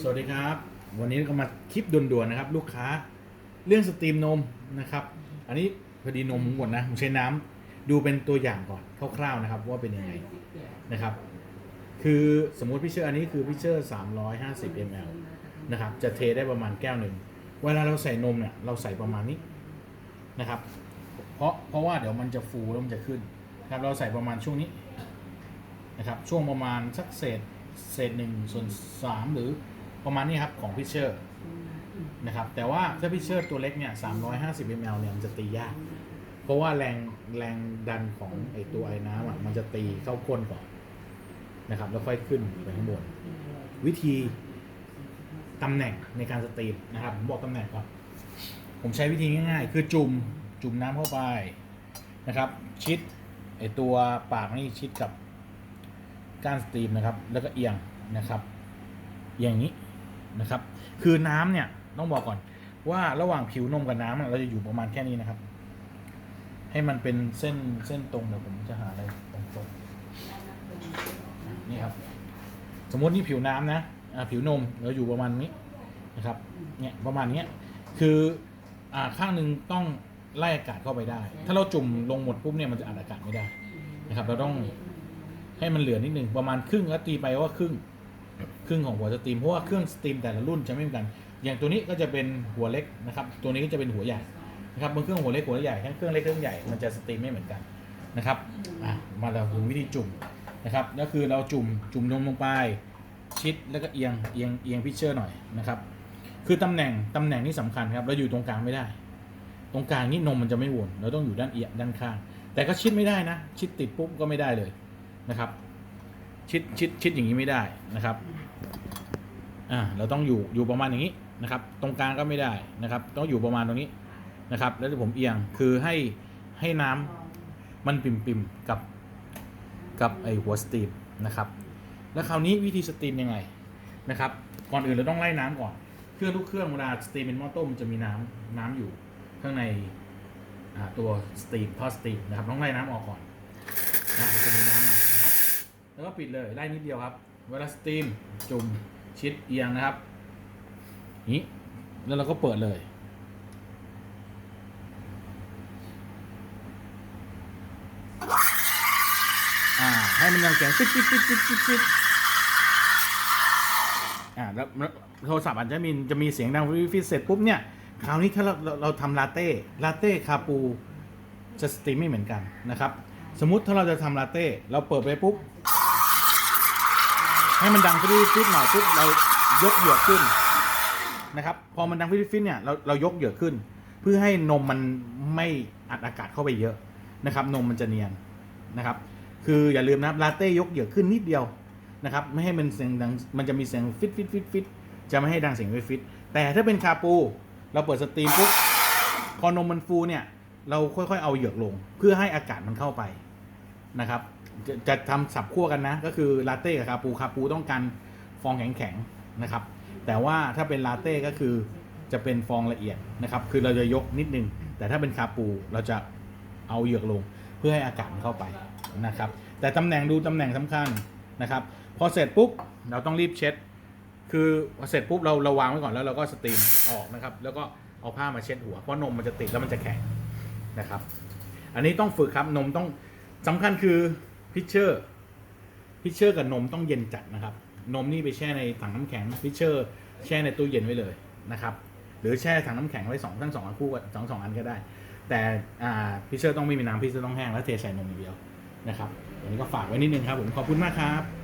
สวัสดีครับ วันนี้ก็มาคลิปด่วนๆนะครับ ลูกค้าเรื่องสตรีมนมนะครับ อันนี้พอดีนมหมดนะผมใช้น้ำดูเป็นตัวอย่างก่อนคร่าวๆนะครับ ว่าเป็นยังไงนะครับ คือสมมุติพี่เชอร์อันนี้คือพี่เชอร์350 ml นะครับจะเทได้ประมาณแก้วหนึ่งเวลาเราใส่นมเนี่ยเราใส่ประมาณนี้นะครับ เพราะเพราะว่าเดี๋ยวมันจะฟูแล้วมันจะขึ้นนะครับเราใส่ประมาณช่วงนี้นะครับช่วงประมาณสักเศษ เศษหนึ่งส่วนสามหรือประมาณนี้ครับของพิเชอร์นะครับแต่ว่าถ้าพิเชอร์ตัวเล็กเนี่ย350 ml เนี่ยมันจะตียาก เพราะว่าแรงแรงดันของไอตัวไอ้น้ำอะมันจะตีเข้าก้นก่อนนะครับแล้วค่อยขึ้นไปข้างบน วิธีตำแหน่งในการสตรีมนะครับผมบอกตำแหน่งก่อนผมใช้วิธีง่ายๆ คือจุ่มจุ่มน้ำเข้าไปนะครับ ชิดไอตัวปากนี่ชิดกับ ก้านสตรีมนะครับ แล้วก็เอียงนะครับอย่างนี้นะครับ คือน้ำเนี่ยต้องบอกก่อน ว่าระหว่างผิวนมกับน้ำเราจะอยู่ประมาณแค่นี้นะครับ ให้มันเป็นเส้นเส้นตรงเดี๋ยวผมจะหาอะไรตรงๆนี่ครับ สมมตินี่ผิวน้ำนะผิวนมเราอยู่ประมาณนี้นะครับ เนี่ยประมาณนี้คืออ่าข้างหนึ่งต้องไล่อากาศเข้าไปได้ ถ้าเราจุ่มลงหมดปุ๊บเนี่ยมันจะอัดอากาศไม่ได้นะครับ เราต้อง ให้มันเหลือนิดหนึ่งประมาณครึ่งแล้วตีไปว่าครึ่งครึ่งของหัวสตรีมเพราะว่าเครื่องสตรีมแต่ละรุ่นจะไม่เหมือนกัน อย่างตัวนี้ก็จะเป็นหัวเล็กนะครับ ตัวนี้ก็จะเป็นหัวใหญ่นะครับบางเครื่องหัวเล็กหัวใหญ่ทั้งเครื่องเล็กเครื่องใหญ่มันจะสตรีมไม่เหมือนกันนะครับมาเราถึงวิธีจุ่มนะครับ ก็คือเราจุ่มจุ่มนมลงไปชิดแล้วก็เอียงเอียงเอียงพิเชอร์หน่อยนะครับ คือตำแหน่งตำแหน่งนี่สำคัญครับเราอยู่ตรงกลางไม่ได้ ตรงกลางนี่นมมันจะไม่วนเราต้องอยู่ด้านเอียงด้านข้าง แต่ก็ชิดไม่ได้นะ ชิดติดปุ๊บก็ไม่ได้เลย นะครับ ชิดชิดชิดอย่างนี้ไม่ได้นะครับอ่าเราต้องอยู่อยู่ประมาณอย่างนี้นะครับ ตรงกลางก็ไม่ได้นะครับ ต้องอยู่ประมาณตรงนี้นะครับ แล้วเดี๋ยวผมเอียงคือให้ให้น้ำมันปิ่มปิมกับกับไอหัวสตรีมนะครับ แล้วคราวนี้วิธีสตรีมยังไงนะครับ ก่อนอื่นเราต้องไล่น้ำก่อน เครื่องทุกเครื่องเวลาสตรีมเป็นหม้อต้มจะมีน้ำน้ำอยู่ข้างในตัวสตรีมท่อสตรีมนะครับต้องไล่น้ำออกก่อนนะจะมีน้ำ แล้วก็ปิดเลยไล่นิดเดียวครับ เวลาสตรีมจุ่มชิดเอียงนะครับนี้แล้วเราก็เปิดเลย อ่า ให้มันยังเสียงฟิตฟิตฟิตฟิตฟิตฟิตอ่าแล้วโทรศัพท์อาจจะมีจะมีเสียงดังฟิฟิเสร็จปุ๊บเนี่ย คราวนี้ถ้าเราเราเราทำลาเต้ ลาเต้คาปูจะสตรีมไม่เหมือนกันนะครับ สมมุติถ้าเราจะทำลาเต้ เราเปิดไปปุ๊บ ให้มันดังฟิตฟิหน่อยปุ๊บเรายกเหยือกขึ้นนะครับ พอมันดังฟิตฟิเนี่ยเราเรายกเหยือกขึ้น เพื่อให้นมมันไม่อัดอากาศเข้าไปเยอะนะครับ นมมันจะเนียนนะครับ คืออย่าลืมนะครับลาเต้ยกเหยือกขึ้นนิดเดียวนะครับ ไม่ให้มันเสียงดังมันจะมีเสียงฟิตฟิตฟิตฟิตจะไม่ให้ดังเสียงฟิตฟิตแต่ถ้าเป็นคาปู เราเปิดสตรีมปุ๊บพอนมมันฟูเนี่ย เราค่อยๆเอาเหยือกลง เพื่อให้อากาศมันเข้าไป นะครับจะจะทำสับคั่วกันนะ ก็คือลาเต้กับคาปูคาปูต้องการฟองแข็งๆนะครับ แต่ว่าถ้าเป็นลาเต้ก็คือจะเป็นฟองละเอียดนะครับ คือเราจะยกนิดนึง แต่ถ้าเป็นคาปูเราจะเอาเหยือกลงเพื่อให้อากาศเข้าไปนะครับ แต่ตำแหน่งดูตำแหน่งสำคัญนะครับ พอเสร็จปุ๊บเราต้องรีบเช็ด คือพอเสร็จปุ๊บเราเราวางไว้ก่อนแล้วเราก็สตรีมออกนะครับ แล้วก็เอาผ้ามาเช็ดหัวเพราะนมมันจะติดแล้วมันจะแข็งนะครับ อันนี้ต้องฝึกครับนมต้อง สำคัญคือพิชเชอร์พิชเชอร์กับนมต้องเย็นจัดนะครับ นมนี่ไปแช่ในถังน้ำแข็งพิชเชอร์แช่ในตู้เย็นไว้เลยนะครับ หรือแช่ถังน้ำแข็งไว้สองทั้งสองอันคู่กันสองสองอันก็ได้ แต่อ่าพิชเชอร์ต้องไม่มีน้ำพิชเชอร์ต้องแห้งแล้วเทใส่นมอย่างเดียวนะครับอันนี้ก็ฝากไว้นิดนึงครับผมขอบคุณมากครับ